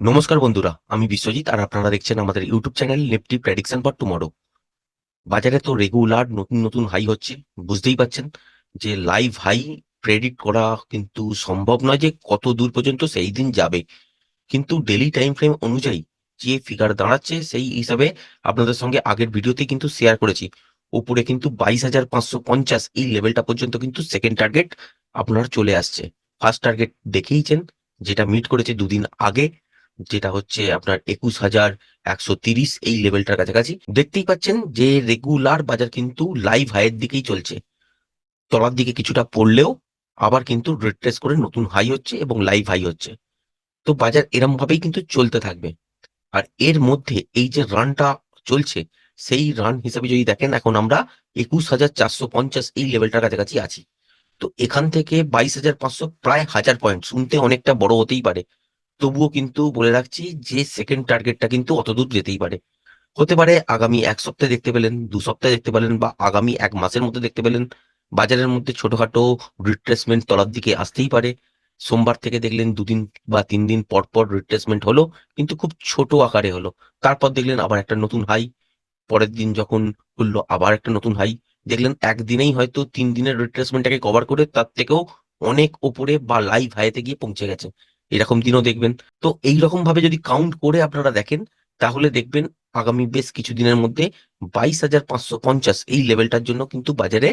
নমস্কার বন্ধুরা, আমি বিশ্বজিৎ আর আপনারা দেখছেন আমাদের YouTube channel Nifty prediction for tomorrow বাজারে তো রেগুলার নতুন নতুন হাই হচ্ছে, বুঝতেই পাচ্ছেন যে লাইভ হাই প্রেডিক্ট করা কিন্তু সম্ভব নয় যে কত দূর পর্যন্ত সেই দিন যাবে। কিন্তু ডেলি টাইম ফ্রেম অনুযায়ী যে ফিগার দাঁড়াচ্ছে সেই হিসাবে আপনাদের সঙ্গে আগের ভিডিওতে কিন্তু শেয়ার করেছি। উপরে কিন্তু বাইশ হাজার পাঁচশো পঞ্চাশ, এই লেভেলটা পর্যন্ত কিন্তু সেকেন্ড টার্গেট আপনার চলে আসছে। ফার্স্ট টার্গেট দেখেইছেন, যেটা মিট করেছে দুদিন আগে যেটা হচ্ছে আপনার একুশ হাজার একশো তিরিশ এই লেভেলটার কাছাকাছি। দেখতেই পাচ্ছেন যে রেগুলার বাজার কিন্তু লাইভ হাইয়ের দিকেই চলছে। তলার দিকে কিছুটা পড়লেও আবার কিন্তু রিট্রেস করে নতুন হাই হচ্ছে এবং লাইভ হাই হচ্ছে। তো বাজার এরম ভাবেই কিন্তু চলতে থাকবে। আর এর মধ্যে এই যে রানটা চলছে, সেই রান হিসাবে যদি দেখেন, এখন আমরা একুশ হাজার চারশো পঞ্চাশ এই লেভেলটার কাছাকাছি আছি। তো এখান থেকে বাইশ হাজার পাঁচশো প্রায় হাজার পয়েন্ট শুনতে অনেকটা বড় হতেই পারে। তবুও কিন্তু বলে রাখছি যে সেকেন্ড টার্গেটটা কিন্তু অত দূর যেতেই পারে। হতে পারে আগামী এক সপ্তাহে দেখতে পেলেন, দু সপ্তাহে দেখতে পেলেন বা আগামী এক মাসের মধ্যে দেখতে পেলেন, বাজারের মধ্যে ছোটখাটো রিট্রেসমেন্ট তলার দিকে আসতেই পারে। সোমবার থেকে দেখলেন দুদিন বা তিন দিন পর পর রিট্রেসমেন্ট হলো, কিন্তু খুব ছোট আকারে হলো। তারপর দেখলেন আবার একটা নতুন হাই পরের দিন যখন খুললো আবার একটা নতুন হাই দেখলেন একদিনেই হয়তো তিন দিনের রিট্রেসমেন্টটাকে কভার করে তার থেকেও অনেক ওপরে বা লাইভ হাইতে গিয়ে পৌঁছে গেছে। এরকম দিনও দেখবেন। তো এই রকম ভাবে যদি কাউন্ট করে আপনারা দেখেন, তাহলে দেখবেন আগামী বেশ কিছুদিনের মধ্যে বাইশ হাজার পাঁচশো পঞ্চাশ এই লেভেলটার জন্য কিন্তু বাজারে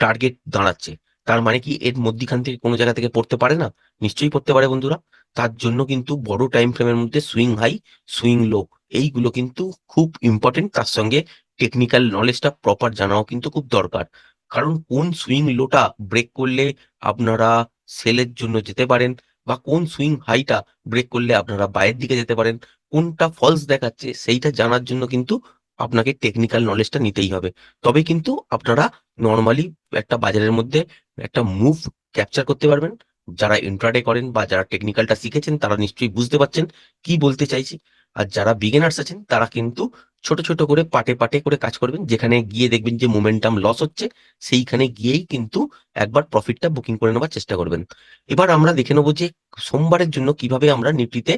টার্গেট দাঁড়াচ্ছে। তার মানে কি এর মধ্যখান থেকে কোনো জায়গা থেকে পড়তে পারে না? নিশ্চয়ই পড়তে পারে বন্ধুরা। তার জন্য কিন্তু বড় টাইম ফ্রেমের মধ্যে সুইং হাই সুইং লো এইগুলো কিন্তু খুব ইম্পর্টেন্ট তার সঙ্গে টেকনিক্যাল নলেজটা প্রপার জানাও কিন্তু খুব দরকার। কারণ কোন সুইং লোটা ব্রেক করলে আপনারা সেলের জন্য যেতে পারেন বা কোন সুইং হাইটা ব্রেক করলে আপনারা বাইরের দিকে যেতে পারেন, কোনটা ফলস দেখাচ্ছে সেইটা জানার জন্য কিন্তু আপনাকে টেকনিক্যাল নলেজটা নিতেই হবে। তবে কিন্তু আপনারা নর্মালি একটা বাজারের মধ্যে একটা মুভ ক্যাপচার করতে পারবেন। যারা ইন্ট্রাডে করেন বা যারা টেকনিক্যালটা শিখেছেন তারা নিশ্চয়ই বুঝতে পারছেন। কি বলতে চাইছি? আর যারা বিগিনার্স আছেন, তারা কিন্তু ছোট ছোট করে পাটে পাটে করে কাজ করবেন। যেখানে গিয়ে দেখবেন যে মোমেন্টাম লস হচ্ছে, সেইখানে গিয়েই কিন্তু একবার প্রফিটটা বুকিং করে নেওয়ার চেষ্টা করবেন। এবার আমরা দেখে নেব যে সোমবারের জন্য কীভাবে আমরা নিফটিতে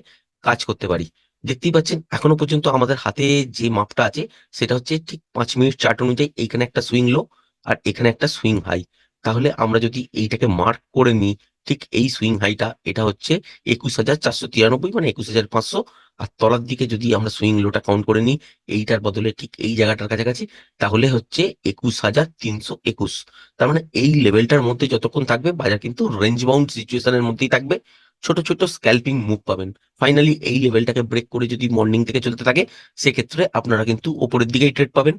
কাজ করতে পারি। দেখতেই পাচ্ছেন, এখনও পর্যন্ত আমাদের হাতে যে মাপটা আছে, সেটা হচ্ছে ঠিক পাঁচ মিনিট চার্ট অনুযায়ী এইখানে একটা সুইং লো আর এখানে একটা সুইং হাই তাহলে আমরা যদি এইটাকে মার্ক করে নিই ঠিক এই সুইং হাইটা এটা হচ্ছে একুশ হাজার চারশো তিরানব্বই মানে একুশ হাজার পাঁচশো। আর তলার দিকে যদি আমরা সুইং লোটা কাউন্ট করে নিই, এইটার বদলে ঠিক এই জায়গাটার কাছাকাছি, তাহলে হচ্ছে একুশ হাজার তিনশো একুশ। তার মানে এই লেভেলটার মধ্যে যতক্ষণ থাকবে, বাজার কিন্তু রেঞ্জ বাউন্ড সিচুয়েশনের মধ্যেই থাকবে। ছোট ছোট স্ক্যাল্পিং মুভ পাবেন। ফাইনালি এই লেভেলটাকে ব্রেক করে যদি মর্নিং থেকে চলতে থাকে, সেক্ষেত্রে আপনারা কিন্তু ওপরের দিকেই ট্রেড পাবেন।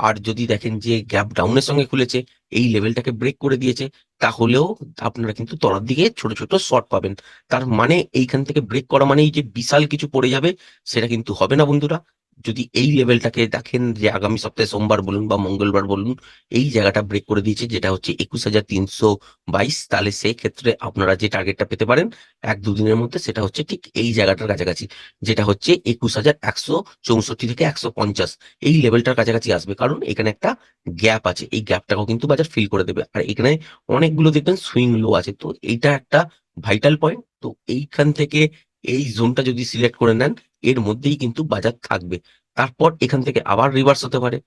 আর যদি দেখেন যে গ্যাপ ডাউনের সঙ্গে খুলেছে, এই লেভেলটাকে ব্রেক করে দিয়েছে, তাহলেও আপনারা কিন্তু তলার দিকে ছোট ছোট শর্ট পাবেন। তার মানে এইখান থেকে ব্রেক করা মানে এই যে বিশাল কিছু পড়ে যাবে, সেটা কিন্তু হবে না বন্ধুরা। যদি এই লেভেলটাকে দেখেন যে আগামী সপ্তাহে সোমবার বলুন বা মঙ্গলবার বলুন, এই জায়গাটা ব্রেক করে দিয়েছে, যেটা হচ্ছে একুশ হাজার তিনশো বাইশ, তাহলে সেই ক্ষেত্রে আপনারা যে টার্গেটটা পেতে পারেন, এক দুদিনের মধ্যে সেটা হচ্ছে ঠিক এই জায়গাটার কাছাকাছি, যেটা হচ্ছে একুশ হাজার একশো চৌষট্টি থেকে একশো পঞ্চাশ। এই লেভেলটার কাছাকাছি আসবে, কারণ এখানে একটা গ্যাপ আছে, এই গ্যাপটাকেও কিন্তু বাজার ফিল করে দেবে। আর এখানে অনেকগুলো দেখবেন সুইং লো আছে, তো এইটা একটা ভাইটাল পয়েন্ট তো এইখান থেকে এই জোনটা যদি সিলেক্ট করে নেন, এর মধ্যেই কিন্তু বাজার থাকবে। তারপর এখান থেকে আবার রিভার্স হতে পারে।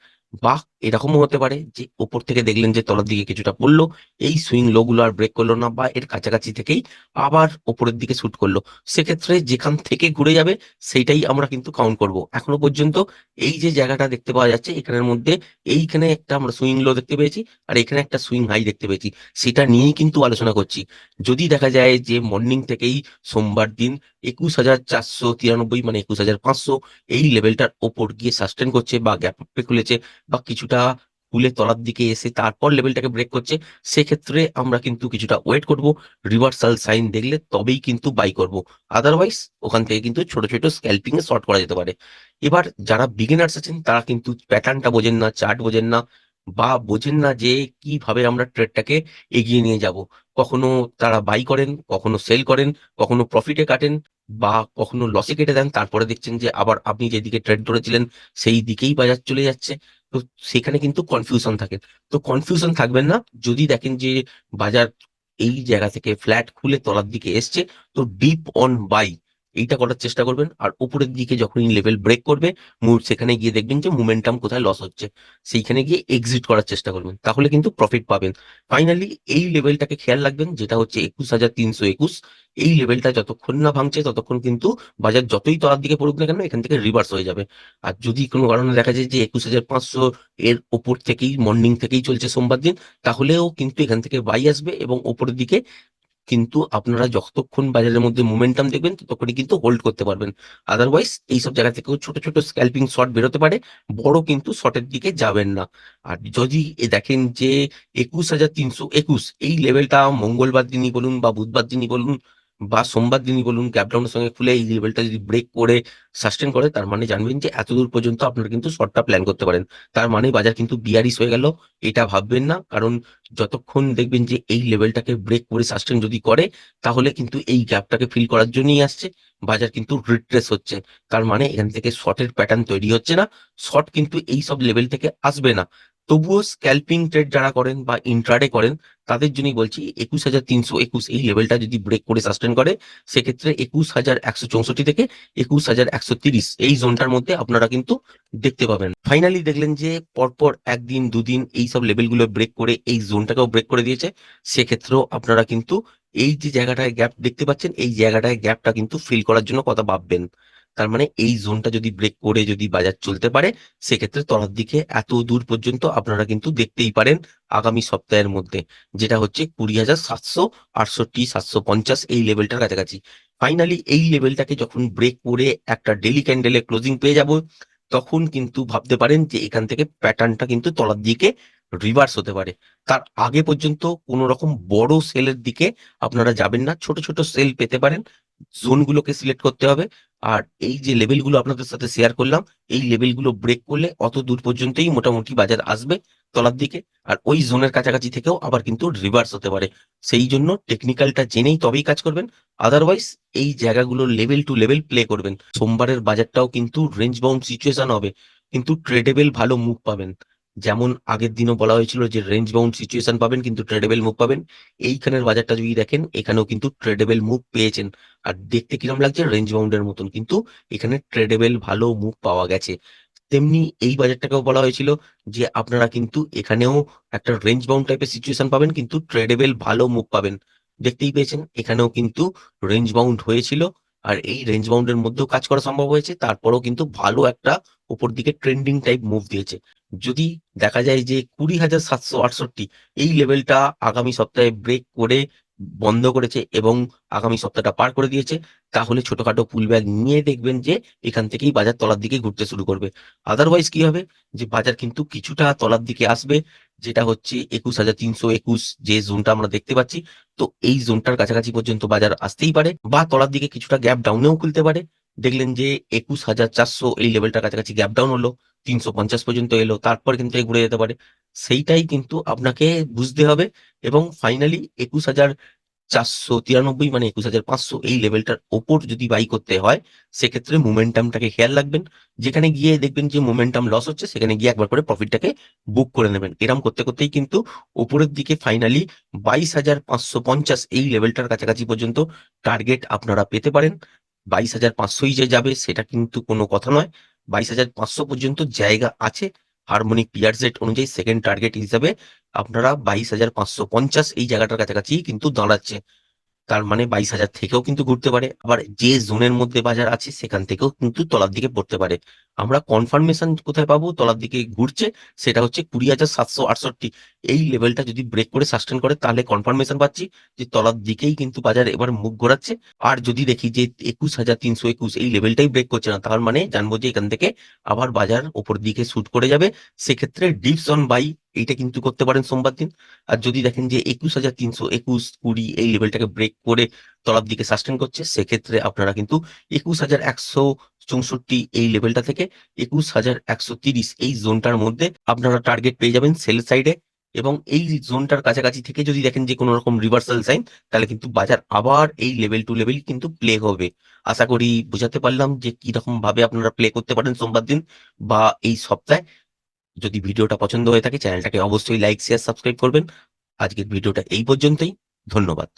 বা এরকমও হতে পারে যে ওপর থেকে দেখলেন যে তলার দিকে কিছুটা পড়ল, এই সুইং লো গুলো আর ব্রেক করল না বা এর কাছাকাছি থেকেই আবার ওপরের দিকে শুট করল। সেক্ষেত্রে যেখান থেকে ঘুরে যাবে সেইটাই আমরা কিন্তু কাউন্ট করব। এখনও পর্যন্ত এই যে জায়গাটা দেখতে পাওয়া যাচ্ছে, এখানের মধ্যে এইখানে একটা আমরা সুইং লো দেখতে পেয়েছি আর এখানে একটা সুইং হাই দেখতে পেয়েছি। সেটা নিয়েই কিন্তু আলোচনা করছি। যদি দেখা যায় যে মর্নিং থেকেই সোমবার দিন একুশ হাজার চারশো তিরানব্বই মানে একুশ হাজার পাঁচশো এই লেভেলটার ওপর গিয়ে সাস্টেন করছে বা গ্যাপ খুলেছে বা কিছুটা খুলে তলার দিকে এসে তারপর লেভেলটাকে ব্রেক করছে, সেক্ষেত্রে আমরা কিন্তু কিছুটা ওয়েট করব রিভার্সাল সাইন দেখলে তবেই কিন্তু বাই করব। আদারওয়াইজ ওখান থেকে কিন্তু ছোট ছোট স্ক্যাল্পিং এ শর্ট করা যেতে পারে। এবার যারা বিগিনার্স আছেন, তারা কিন্তু প্যাটার্নটা বোঝেন না চার্ট বোঝেন না, বা বোঝেন না যে কীভাবে আমরা ট্রেডটাকে এগিয়ে নিয়ে যাব। কখনো তারা বাই করেন, কখনো সেল করেন, কখনো প্রফিটে কাটেন, বা কখনো লসে কেটে দেন। তারপরে দেখছেন যে আবার আপনি যেদিকে ট্রেড ধরেছিলেন, সেই দিকেই বাজার চলে যাচ্ছে। তো সেখানে কিন্তু কনফিউশন থাকে। তো কনফিউশন থাকবেন না। যদি দেখেন যে বাজার এই জায়গা থেকে ফ্ল্যাট খুলে তলার দিকে এসছে, তো ডিপ অন বাই এইটা করার চেষ্টা করবেন। আর উপরের দিকে যখনই লেভেল ব্রেক করবে সেখানে গিয়ে দেখবেন যে মোমেন্টাম কোথায় লস হচ্ছে। সেইখানে গিয়ে এক্সিট করার চেষ্টা করবেন। তাহলে কিন্তু প্রফিট পাবেন। ফাইনালি এই লেভেলটাকে খেয়াল রাখবেন, যেটা হচ্ছে একুশ হাজার তিনশো একুশ। এই লেভেলটা যতক্ষণ না ভাঙছে, ততক্ষণ কিন্তু বাজার যতই তলার দিকে পড়ুক না কেন, এখান থেকে রিভার্স হয়ে যাবে। আর যদি কোনো কারণে দেখা যায় যে একুশ হাজার পাঁচশো এর ওপর থেকেই মর্নিং থেকেই চলছে সোমবার দিন, তাহলেও কিন্তু এখান থেকে বাই আসবে এবং ওপরের দিকে কিন্তু আপনারা যতক্ষণ বাজারের মধ্যে মোমেন্টাম দেখবেন, ততক্ষণই কিন্তু হোল্ড করতে পারবেন। আদারওয়াইজ এইসব জায়গা থেকেও ছোট ছোট স্ক্যাল্পিং শট বেরোতে পারে, বড় কিন্তু শটের দিকে যাবেন না। আর যদি দেখেন যে একুশ হাজার তিনশো একুশ, এই লেভেলটা মঙ্গলবার দিনই বলুন বা বুধবার দিনই বলুন বা সোমবার দিনই বলুন গ্যাপডাউনের সঙ্গে খুলে এই লেভেলটা যদি ব্রেক করে সাস্টেন করে, তার মানে জানবেন যে এতদূর পর্যন্ত আপনারা কিন্তু শর্টটা প্ল্যান করতে পারেন। তার মানে বাজার কিন্তু বিয়ারিশ হয়ে গেল, এটা ভাববেন না। কারণ যতক্ষণ দেখবেন যে এই লেভেলটাকে ব্রেক করে সাস্টেন যদি করে, তাহলে কিন্তু এই গ্যাপটাকে ফিল করার জন্যই আসছে। বাজার কিন্তু রিট্রেস হচ্ছে। তার মানে এখান থেকে শর্টের প্যাটার্ন তৈরি হচ্ছে না। শর্ট কিন্তু এই সব লেভেল থেকে আসবে না। তবুও স্ক্যাল্পিং ট্রেড যারা করেন বা ইন্ট্রাডে করেন, তাদের জন্যই বলছি একুশ হাজার তিনশো একুশ, এই লেভেলটা যদি ব্রেক করে সাস্টেন করে, সেক্ষেত্রে একুশ হাজার একশো চৌষট্টি থেকে একুশ হাজার একশো তিরিশ, এই জোনটার মধ্যে আপনারা কিন্তু দেখতে পাবেন। ফাইনালি দেখলেন যে পরপর একদিন, দুদিন এই সব লেভেলগুলো ব্রেক করে, এই জোনটাকেও ব্রেক করে দিয়েছে, সেক্ষেত্রেও আপনারা কিন্তু এই যে জায়গাটায় গ্যাপ দেখতে পাচ্ছেন, এই জায়গাটায় গ্যাপটা কিন্তু ফিল করার জন্য কথা ভাববেন। তার মানে এই জোনটা যদি ব্রেক করে যদি বাজার চলতে পারে, সেক্ষেত্রে তলার দিকে এত দূর পর্যন্ত আপনারা কিন্তু দেখতেই পারেন আগামী সপ্তাহের মধ্যে, যেটা হচ্ছে কুড়ি হাজার সাতশো আটষট্টি, সাতশো পঞ্চাশ এই লেভেলটার কাছাকাছি। ফাইনালি এই লেভেলটাকে যখন ব্রেক করে একটা ডেলি ক্যান্ডেলে ক্লোজিং পেয়ে যাব, তখন কিন্তু ভাবতে পারেন যে এখান থেকে প্যাটার্নটা কিন্তু তলার দিকে রিভার্স হতে পারে। তার আগে পর্যন্ত কোনো রকম বড় সেলের দিকে আপনারা যাবেন না, ছোট ছোট সেল পেতে পারেন। জোনগুলোকে সিলেক্ট করতে হবে। আর এই যে লেভেলগুলো আপনাদের সাথে শেয়ার করলাম, এই লেভেলগুলো ব্রেক করলে অত দূর পর্যন্তই মোটামুটি বাজার আসবে তলার দিকে। আর ওই জোনের কাছাকাছি থেকেও আবার কিন্তু রিভার্স হতে পারে। সেই জন্য টেকনিক্যালটা জেনেই তবেই কাজ করবেন। আদারওয়াইজ এই জায়গাগুলো লেভেল টু লেভেল প্লে করবেন। সোমবারের বাজারটাও কিন্তু রেঞ্জ বাউন্ড সিচুয়েশন হবে। কিন্তু ট্রেডেবল ভালো মুভ পাবেন। যেমন আগের দিনও বলা হয়েছিল যে রেঞ্জ বাউন্ড সিচুয়েশন পাবেন, কিন্তু ট্রেডেবল মুভ পাবেন। এইখানের বাজারটা যদি দেখেন, এখানেও কিন্তু ট্রেডেবল মুভ পেয়েছেন। আর দেখতে কিরম লাগছে? রেঞ্জ বাউন্ডের মতন। কিন্তু এখানে ট্রেডেবল ভালো মুভ পাওয়া গেছে। তেমনি এই বাজারটাকেও বলা হয়েছিল যে আপনারা কিন্তু এখানেও একটা রেঞ্জ বাউন্ড টাইপের সিচুয়েশন পাবেন, কিন্তু ট্রেডেবল ভালো মুভ পাবেন। দেখতেই পেয়েছেন, এখানেও কিন্তু রেঞ্জ বাউন্ড হয়েছিল। আর এই রেঞ্জ বাউন্ডের মধ্যেও কাজ করা সম্ভব হয়েছে। তারপরেও কিন্তু ভালো একটা উপর দিকে ট্রেন্ডিং টাইপ মুভ দিয়েছে। যদি দেখা যায় যে কুড়ি হাজার সাতশো আটষট্টি এই লেভেলটা আগামী সপ্তাহে ব্রেক করে বন্ধ করেছে এবং আগামী সপ্তাহটা পার করে দিয়েছে, তাহলে ছোটখাটো পুল ব্যাগ নিয়ে দেখবেন যে এখান থেকেই বাজার তলার দিকে ঘুরতে শুরু করবে। আদারওয়াইজ কি হবে? যে বাজার কিন্তু কিছুটা তলার দিকে আসবে, যেটা হচ্ছে একুশ হাজার তিনশো একুশ যে জোনটা আমরা দেখতে পাচ্ছি। তো এই জোনটার কাছাকাছি পর্যন্ত বাজার আসতেই পারে বা তলার দিকে কিছুটা গ্যাপ ডাউনেও খুলতে পারে। দেখলেন যে একুশ হাজার চারশো এই লেভেলটার কাছাকাছি গ্যাপ ডাউন হলো। তিনশো পঞ্চাশ পর্যন্ত এলো, তারপর কিন্তু ঘুরে যেতে পারে। সেইটাই কিন্তু আপনাকে বুঝতে হবে এবং ফাইনালি একুশ হাজার চারশো তিরানব্বই মানে একুশ হাজার পাঁচশো এই লেভেলটার ওপর যদি বাই করতে হয়, সেক্ষেত্রে মোমেন্টামটাকে খেয়াল রাখবেন। যেখানে গিয়ে দেখবেন যে মোমেন্টাম লস হচ্ছে, সেখানে গিয়ে একবার করে প্রফিটটাকে বুক করে নেবেন। এরম করতে করতেই কিন্তু উপরের দিকে ফাইনালি বাইশ হাজার পাঁচশো পঞ্চাশ এই লেভেলটার কাছাকাছি পর্যন্ত টার্গেট আপনারা পেতে পারেন। বাইশ হাজার পাঁচশোই যে যাবে, সেটা কিন্তু কোনো কথা নয়। বাইশ হাজার পাঁচশো পর্যন্ত জায়গা আছে। হারমোনিক পিয়ার সেট অনুযায়ী সেকেন্ড টার্গেট হিসাবে আপনারা বাইশ হাজার পাঁচশো পঞ্চাশ এই জায়গাটার কাছাকাছি কিন্তু দাঁড়াচ্ছে। তার মানে বাইশ হাজার থেকেও কিন্তু ঘুরতে পারে। আবার যে জোনের মধ্যে বাজার আছে, সেখান থেকেও কিন্তু তলার দিকে পড়তে পারে। আমরা কনফার্মেশন কোথায় পাবো? তলার দিকে ঘুরছে, সেটা হচ্ছে কুড়ি হাজার সাতশো আটষট্টি। এই লেভেলটা যদি ব্রেক করে সাস্টেন করে, তাহলে কনফার্মেশন পাচ্ছি যে তলার দিকেই কিন্তু বাজার এবার মুখ ঘোরাচ্ছে। আর যদি দেখি যে একুশ হাজার তিনশো একুশ, এই লেভেলটাই ব্রেক করছে না, তার মানে জানব যে এখান থেকে আবার বাজার ওপর দিকে শুট করে যাবে। সেক্ষেত্রে ডিপস অন বাই এইটা কিন্তু করতে পারেন সোমবার দিন। আর যদি দেখেন যে একুশ হাজার তিনশো একুশ কুড়ি, এই লেভেলটাকে ব্রেক করে তলার দিকে সাস্টেন করছে, সেক্ষেত্রে আপনারা কিন্তু একুশ হাজার একশো চৌষট্টি এই লেভেলটা থেকে একুশ হাজার একশো তিরিশ এই জোনটার মধ্যে আপনারা টার্গেট পেয়ে যাবেন সেল সাইডে এবং এই জোনটার কাছাকাছি থেকে যদি দেখেন যে কোনো রকম রিভার্সাল সাইন তাহলে কিন্তু বাজার আবার এই লেভেল টু লেভেল কিন্তু প্লে হবে। আশা করি বোঝাতে পারলাম যে কি রকম ভাবে আপনারা প্লে করতে পারেন সোমবার দিন বা এই সপ্তাহে। যদি ভিডিওটা পছন্দ হয়ে থাকে চ্যানেলটাকে অবশ্যই লাইক শেয়ার সাবস্ক্রাইব করবেন। আজকের ভিডিওটা এই পর্যন্তই। ধন্যবাদ।